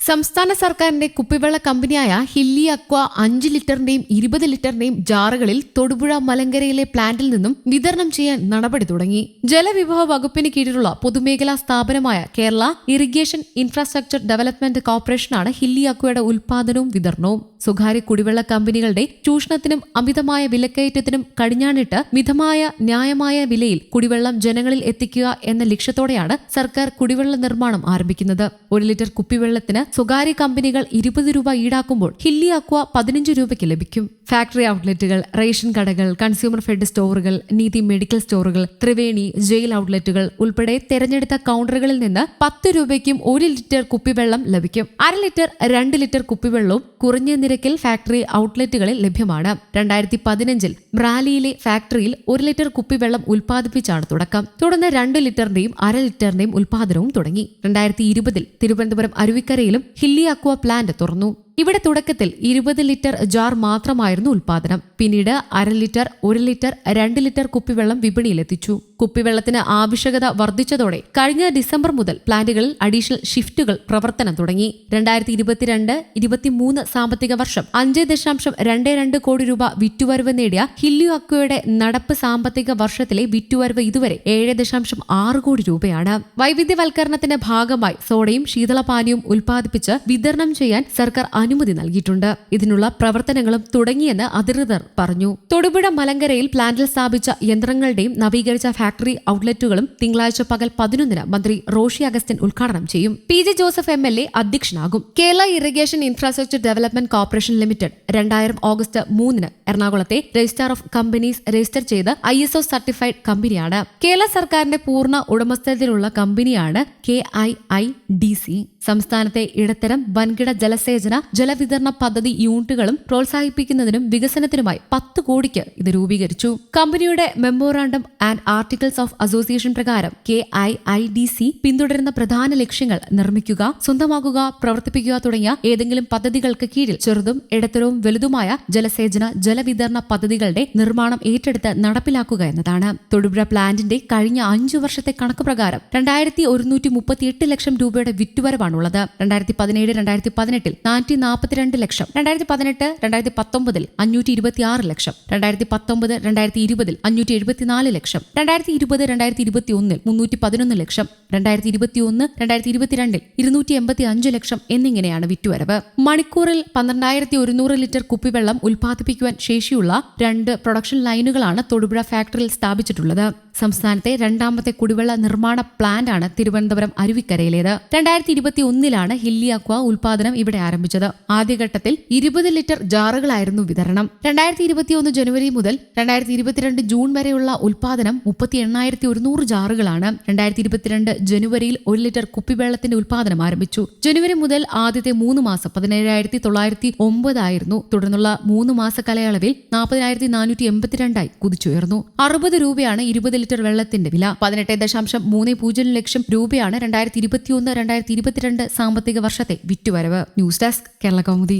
സംസ്ഥാന സർക്കാരിന്റെ കുപ്പിവെള്ള കമ്പനിയായ ഹില്ലി അക്വ അഞ്ച് ലിറ്ററിന്റെയും ഇരുപത് ലിറ്ററിന്റെയും ജാറുകളിൽ തൊടുപുഴ മലങ്കരയിലെ പ്ലാന്റിൽ നിന്നും വിതരണം ചെയ്യാൻ നടപടി തുടങ്ങി. ജലവിഭവ വകുപ്പിന് കീഴിലുള്ള പൊതുമേഖലാ സ്ഥാപനമായ കേരള ഇറിഗേഷൻ ഇൻഫ്രാസ്ട്രക്ചർ ഡെവലപ്മെന്റ് കോർപ്പറേഷനാണ് ഹില്ലി അക്വയുടെ ഉൽപാദനവും വിതരണവും. സ്വകാര്യ കുടിവെള്ള കമ്പനികളുടെ ചൂഷണത്തിനും അമിതമായ വിലക്കയറ്റത്തിനും കടിഞ്ഞാണിട്ട് മിതമായ ന്യായമായ വിലയിൽ കുടിവെള്ളം ജനങ്ങളിൽ എത്തിക്കുക എന്ന ലക്ഷ്യത്തോടെയാണ് സർക്കാർ കുടിവെള്ള നിർമ്മാണം ആരംഭിക്കുന്നത്. ഒരു ലിറ്റർ കുപ്പിവെള്ളത്തിന് സ്വകാര്യ കമ്പനികൾ ഇരുപത് രൂപ ഈടാക്കുമ്പോൾ ഹില്ലി അക്വ പതിനഞ്ച് രൂപയ്ക്ക് ലഭിക്കും. ഫാക്ടറി ഔട്ട്ലെറ്റുകൾ റേഷൻ കടകൾ കൺസ്യൂമർ ഫെഡ് സ്റ്റോറുകൾ നീതി മെഡിക്കൽ സ്റ്റോറുകൾ ത്രിവേണി ജയിൽ ഔട്ട്ലെറ്റുകൾ ഉൾപ്പെടെ തെരഞ്ഞെടുത്ത കൗണ്ടറുകളിൽ നിന്ന് പത്ത് രൂപയ്ക്കും ഒരു ലിറ്റർ കുപ്പിവെള്ളം ലഭിക്കും. അര ലിറ്റർ രണ്ട് ലിറ്റർ കുപ്പിവെള്ളവും കുറഞ്ഞ നിരക്കിൽ ഫാക്ടറി ഔട്ട്ലെറ്റുകളിൽ ലഭ്യമാണ്. രണ്ടായിരത്തി പതിനഞ്ചിൽ ബ്രാലിയിലെ ഫാക്ടറിയിൽ ഒരു ലിറ്റർ കുപ്പിവെള്ളം ഉൽപ്പാദിപ്പിച്ചാണ് തുടക്കം. തുടർന്ന് രണ്ട് ലിറ്ററിന്റെയും അര ലിറ്ററിന്റെയും ഉൽപ്പാദനവും തുടങ്ങി. രണ്ടായിരത്തി ഇരുപതിൽ തിരുവനന്തപുരം അരുവിക്കരയിലും ഹില്ലി അക്വ പ്ലാന്റ് തുറന്നു. ഇവിടെ തുടക്കത്തിൽ ഇരുപത് ലിറ്റർ ജാർ മാത്രമായിരുന്നു ഉൽപാദനം. പിന്നീട് അര ലിറ്റർ ഒരു ലിറ്റർ രണ്ട് ലിറ്റർ കുപ്പിവെള്ളം വിപണിയിലെത്തിച്ചു. കുപ്പിവെള്ളത്തിന് ആവശ്യകത വർദ്ധിച്ചതോടെ കഴിഞ്ഞ ഡിസംബർ മുതൽ പ്ലാന്റുകളിൽ അഡീഷണൽ ഷിഫ്റ്റുകൾ പ്രവർത്തനം തുടങ്ങി. രണ്ടായിരത്തി ഇരുപത്തിരണ്ട് ഇരുപത്തിമൂന്ന് സാമ്പത്തിക വർഷം അഞ്ച് ദശാംശം രണ്ട് രണ്ട് കോടി രൂപ വിറ്റുവരവ് നേടിയ ഹില്ലു അക്വയുടെ നടപ്പ് സാമ്പത്തിക വർഷത്തിലെ വിറ്റുവരവ് ഇതുവരെ ഏഴ് ദശാംശം ആറ് കോടി രൂപയാണ്. വൈവിധ്യവൽക്കരണത്തിന്റെ ഭാഗമായി സോഡയും ശീതളപാനീയവും ഉൽപ്പാദിപ്പിച്ച് വിതരണം ചെയ്യാൻ സർക്കാർ അനുമതി നൽകിയിട്ടുണ്ട്. ഇതിനുള്ള പ്രവർത്തനങ്ങളും തുടങ്ങിയെന്ന് അധികൃതർ പറഞ്ഞു. തൊടുപുഴ മലങ്കരയിൽ പ്ലാന്റിൽ സ്ഥാപിച്ച യന്ത്രങ്ങളുടെയും നവീകരിച്ച ഫാക്ടറി ഔട്ട്ലെറ്റുകളും തിങ്കളാഴ്ച പകൽ പതിനൊന്നിന് മന്ത്രി റോഷി അഗസ്റ്റിൻ ഉദ്ഘാടനം ചെയ്യും. P J Joseph M L A അധ്യക്ഷനാകും. Kerala irrigation infrastructure development corporation limited രണ്ടായിരം ഓഗസ്റ്റ് മൂന്നിന് എറണാകുളത്തെ രജിസ്ട്രാർ ഓഫ് കമ്പനീസ് രജിസ്റ്റർ ചെയ്ത് ഐ എസ് ഒ സർട്ടിഫൈഡ് കമ്പനിയാണ്. കേരള സർക്കാരിന്റെ പൂർണ ഉടമസ്ഥതയിലുള്ള കമ്പനിയാണ് K I I D C. സംസ്ഥാനത്തെ ഇടത്തരം വൻകിട ജലസേചന ജലവിതരണ പദ്ധതി യൂണിറ്റുകളും പ്രോത്സാഹിപ്പിക്കുന്നതിനും വികസനത്തിനുമായി പത്ത് കോടിക്ക് ഇത് രൂപീകരിച്ചു. കമ്പനിയുടെ memorandum and articles of association പ്രകാരം K I I D C പിന്തുടരുന്ന പ്രധാന ലക്ഷ്യങ്ങൾ നിർമ്മിക്കുക സ്വന്തമാക്കുക പ്രവർത്തിപ്പിക്കുക തുടങ്ങിയ ഏതെങ്കിലും പദ്ധതികൾക്ക് കീഴിൽ ചെറുതും ഇടത്തരവും വലുതുമായ ജലസേചന ജലവിതരണ പദ്ധതികളുടെ നിർമ്മാണം ഏറ്റെടുത്ത് നടപ്പിലാക്കുക എന്നതാണ്. തൊടുപുഴ പ്ലാന്റിന്റെ കഴിഞ്ഞ അഞ്ചു വർഷത്തെ കണക്ക് പ്രകാരം രണ്ടായിരത്തി ഒരുന്നൂറ്റി മുപ്പത്തിയെട്ട് ലക്ഷം രൂപയുടെ വിറ്റുവരവാണുള്ളത്. രണ്ടായിരത്തി പതിനേഴ് രണ്ടായിരത്തി പതിനെട്ടിൽ നാനൂറ്റി നാൽപ്പത്തിരണ്ട് ലക്ഷം. രണ്ടായിരത്തി പതിനെട്ട് രണ്ടായിരത്തി പത്തൊമ്പതിൽ അഞ്ഞൂറ്റി ഇരുപത്തി ആറ് ലക്ഷം. രണ്ടായിരത്തി പത്തൊമ്പത് രണ്ടായിരത്തി ഇരുപതിൽ അഞ്ഞൂറ്റി എഴുപത്തിനാല് ലക്ഷം. രണ്ടായിരത്തി ഇരുപത് രണ്ടായിരത്തി ഇരുപത്തി ഒന്നിൽ മുന്നൂറ്റി പതിനൊന്ന് ലക്ഷം. രണ്ടായിരത്തി ഇരുപത്തി ഒന്ന് രണ്ടായിരത്തി ഇരുപത്തിരണ്ടിൽ ഇരുന്നൂറ്റി എൺപത്തി അഞ്ച് ലക്ഷം എന്നിങ്ങനെയാണ് വിറ്റുവരവ്. മണിക്കൂറിൽ പന്ത്രണ്ടായിരത്തി ഒരുന്നൂറ് ലിറ്റർ കുപ്പിവെള്ളം ഉൽപ്പാദിപ്പിക്കുവാൻ ശേഷിയുള്ള രണ്ട് പ്രൊഡക്ഷൻ ലൈനുകളാണ് തൊടുപുഴ ഫാക്ടറിയിൽ സ്ഥാപിച്ചിട്ടുള്ളത്. സംസ്ഥാനത്തെ രണ്ടാമത്തെ കുടിവെള്ള നിർമ്മാണ പ്ലാന്റ് ആണ് തിരുവനന്തപുരം അരുവിക്കരയിലേത്. രണ്ടായിരത്തി ഇരുപത്തി ഒന്നിലാണ് ഹില്ലി അക്വ ഉൽപാദനം ഇവിടെ ആരംഭിച്ചത്. ആദ്യഘട്ടത്തിൽ ഇരുപത് ലിറ്റർ ജാറുകളായിരുന്നു വിതരണം. രണ്ടായിരത്തി ഇരുപത്തിയൊന്ന് ജനുവരി മുതൽ രണ്ടായിരത്തി ഇരുപത്തിരണ്ട് ജൂൺ വരെയുള്ള ഉൽപാദനം മുപ്പത്തി എണ്ണായിരത്തി ഒരുന്നൂറ് ജാറുകളാണ്. രണ്ടായിരത്തി ഇരുപത്തിരണ്ട് ജനുവരിയിൽ ഒരു ലിറ്റർ കുപ്പിവെള്ളത്തിന്റെ ഉൽപാദനം ആരംഭിച്ചു. ജനുവരി മുതൽ ആദ്യത്തെ മൂന്ന് മാസം പതിനേഴായിരത്തി തൊള്ളായിരത്തി ഒമ്പതായിരുന്നു തുടർന്നുള്ള മൂന്ന് മാസ കാലയളവിൽ നാൽപ്പതിനായിരത്തി നാനൂറ്റി എൺപത്തിരണ്ടായി കുതിച്ചുയർന്നു. അറുപത് രൂപയാണ് ഇരുപത് ലിറ്റർ വെള്ളത്തിന്റെ വില പതിനെട്ട് ദശാംശം മൂന്ന് പൂജ്യം ലക്ഷം രൂപയാണ് രണ്ടായിരത്തി ഇരുപത്തിയൊന്ന് രണ്ടായിരത്തി ഇരുപത്തിരണ്ട് സാമ്പത്തിക വർഷത്തെ വിറ്റുവരവ്. News desk Kerala Kaumudi.